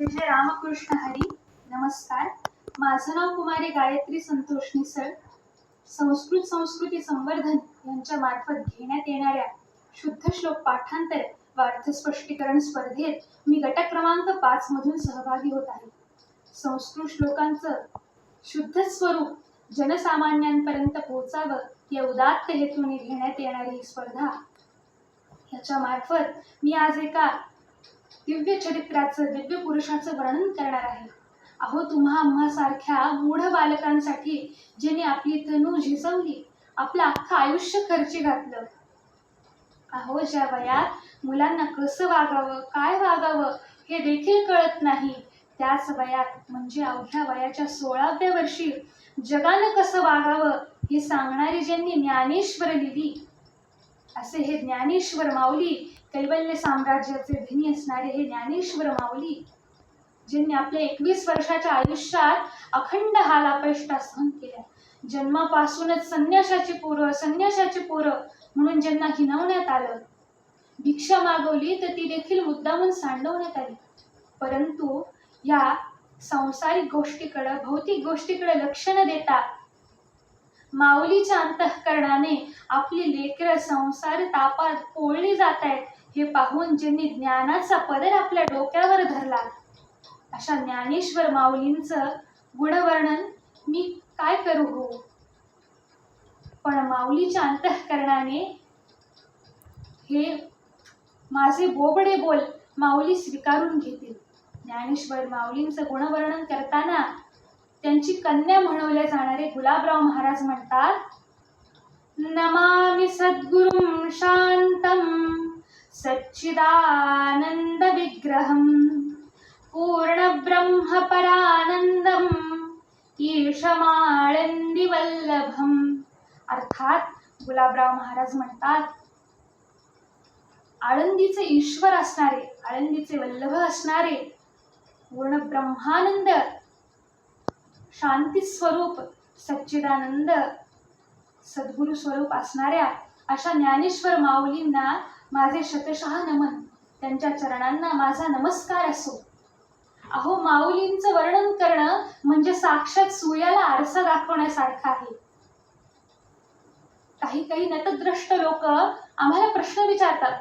म्हणजे रामकृष्ण हरी नमस्कार. माझं नाव कुमारी गायत्री संतोष निसळ. संस्कृत संस्कृती संवर्धन यांच्या मार्फत घेण्यात येणाऱ्या शुद्ध श्लोक पाठांतर व अर्थस्पष्टीकरण स्पर्धेत मी गट क्रमांक पाच मधून सहभागी होत आहे. संस्कृत श्लोकांचं शुद्ध स्वरूप जनसामान्यांपर्यंत पोहोचावं या उदात्त हेतूने घेण्यात येणारी ही स्पर्धा. याच्या मार्फत मी आज एका दिव्य चरित्राचं दिव्य पुरुषाचं वर्णन करणार आहे. अहो तुम्हा आम्हा सारख्या मूढ बालकांसाठी ज्याने आपली तनू झिजवली आपलं अख्खं आयुष्य खर्ची घातलं. अहो ज्या वयात मुलांना कसं वागावं काय वागावं हे देखील कळत नाही. त्याच वयात म्हणजे अवघ्या वयाच्या सोळाव्या वर्षी जगानं कसं वागावं हे सांगणारी ज्यांनी ज्ञानेश्वर लिहिली असे हे ज्ञानेश्वर माऊली कैवल्य साम्राज्याचे धनी असणारे हे ज्ञानेश्वर माऊली ज्यांनी आपल्या एकवीस वर्षाच्या आयुष्यात अखंड हाल अपेष्टा सहन केल्या जन्मापासूनच संन्यासाची पोरं संन्यासाची पोरं म्हणून ज्यांना हिनवण्यात आलं भिक्षा मागवली तर ती देखील मुद्दामून सांडवण्यात आली. परंतु या सांसारिक गोष्टीकडं भौतिक गोष्टीकडे लक्ष न देता माऊलीच्या अंतःकरणाने आपली लेकरं संसार तापात पोळली जात आहेत हे पाहून ज्यांनी ज्ञानाचा पदर आपल्या डोक्यावर धरला अशा ज्ञानेश्वर माऊलींचं गुणवर्णन मी काय करू हो? पण माऊलीच्या अंतःकरणाने हे माझे बोबडे बोल माऊली स्वीकारून घेतील. ज्ञानेश्वर माऊलींचं गुणवर्णन करताना त्यांची कन्या म्हणवल्या जाणारे गुलाबराव महाराज म्हणतात नमामि सद्गुरुं शांत सच्चिदानन्दविग्रहं पूर्णब्रह्मपरानन्दम् ईशमाळंदिवल्लभम् अर्थात गुलाबराव महाराज म्हणतात आळंदीचे ईश्वर असणारे आळंदीचे वल्लभ असणारे पूर्ण ब्रह्मानंद शांती स्वरूप सच्चिदानंद सद्गुरु स्वरूप असणाऱ्या अशा ज्ञानेश्वर माऊलींना माझे शतशः नमन त्यांच्या चरणांना माझा नमस्कार असो. अहो माऊलींचं वर्णन करणं म्हणजे साक्षात सूर्याला आरसा दाखवण्यासारखं आहे. काही काही नतद्रष्ट लोक आम्हाला प्रश्न विचारतात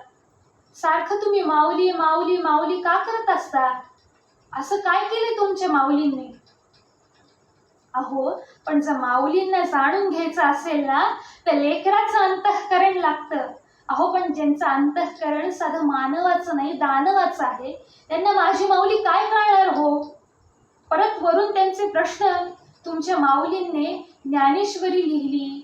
सारखं तुम्ही माऊली माऊली माऊली का करत असता? असं काय केले तुमच्या माऊलींनी? अहो पण जर माऊलींना जाणून घ्यायचं असेल ना तर लेकराचं अंतःकरण लागतं. अहो पण ज्यांचं अंतःकरण साधं मानवाचं नाही दानवाचं आहे त्यांना माझी माऊली काय कळणार हो? परत वरून त्यांचे प्रश्न तुमच्या माऊलींनी ज्ञानेश्वरी लिहिली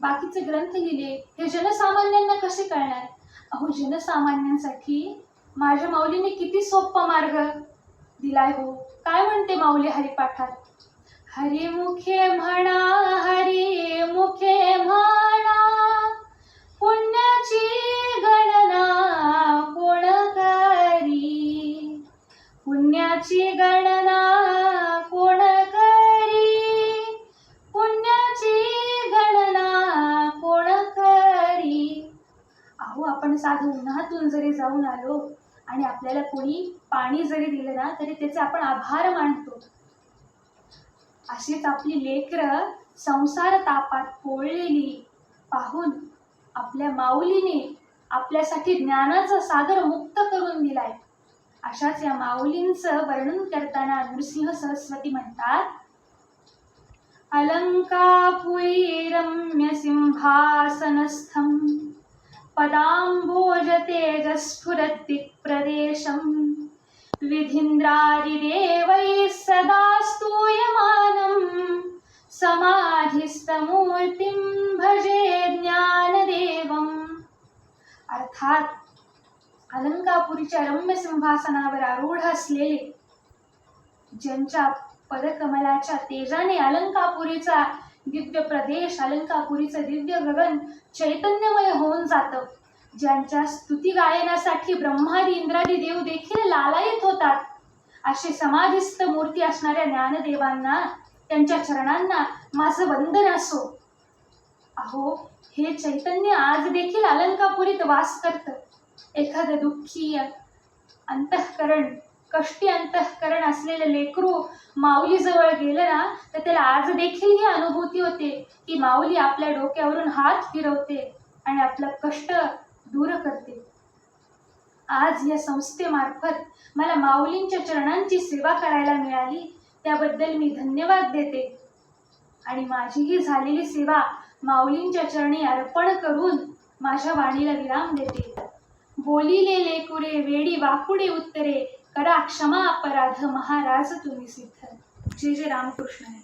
बाकीचे ग्रंथ लिहिले हे जनसामान्यांना कसे कळणार? अहो जनसामान्यांसाठी माझ्या माऊलीने किती सोपा मार्ग दिलाय हो. काय म्हणते माऊली हरिपाठात? हरी पुण्याची गणना कोण करी? पुण्याची गणना कोण करी? अहो आपण साधू उन्हातून जरी जाऊन आलो आणि आपल्याला कोणी पाणी जरी दिलं ना तरी त्याचे आपण आभार मानतो. अशीच आपली लेकरं संसार तापात पोळलेली पाहून आपल्या माऊलीने आपल्यासाठी ज्ञानाचा सागर मुक्त करून दिलाय. अशाच या माऊलींचं वर्णन करताना नृसिंह सरस्वती म्हणतात अलंकापुरी रम्य सिंहासनस्थम पदाम्भोज तेजस्फुरति प्रदेशं विधीन्द्रादिदेवैः सदा स्तूयमानम् समाधिस्थमूर्तिं भजे ज्ञानदेवम्। अर्थात अलंकापुरीच्या रम्य सिंहासनावर आरूढ असलेले ज्यांच्या पदकमलाच्या तेजाने अलंकापुरीचा दिव्य प्रदेश अलंकापुरीचं दिव्य गगन चैतन्यमय होऊन जातं. ज्यांच्या स्तुती गायनासाठी ब्रह्मादी इंद्रादी देव देखील लालायित होतात. असे समाधिस्थ मूर्ती असणाऱ्या ज्ञानदेवांना त्यांच्या चरणांना माझं वंदन असो. अहो हे चैतन्य आज देखील अलंकापुरीत वास करतं. एखादं दुःखी अंतःकरण कष्टी अंतःकरण असलेलं लेकरू माऊलीजवळ गेलं ना तर त्याला आज देखील ही अनुभूती होते की माऊली आपल्या डोक्यावरून हात फिरवते आणि आपलं कष्ट दूर करते. आज या संस्थेमार्फत मला माऊलींच्या चरणांची सेवा करायला मिळाली त्याबद्दल मी धन्यवाद देते. आणि माझी ही झालेली सेवा माऊलींच्या चरणी अर्पण करून माझ्या वाणीला विराम देते. बोलिले लेकुरे वेडी वाकुडे उत्तरे करा क्षमा अपराध महाराज तुम्ही सिद्ध. जय जे रामकृष्ण. आहे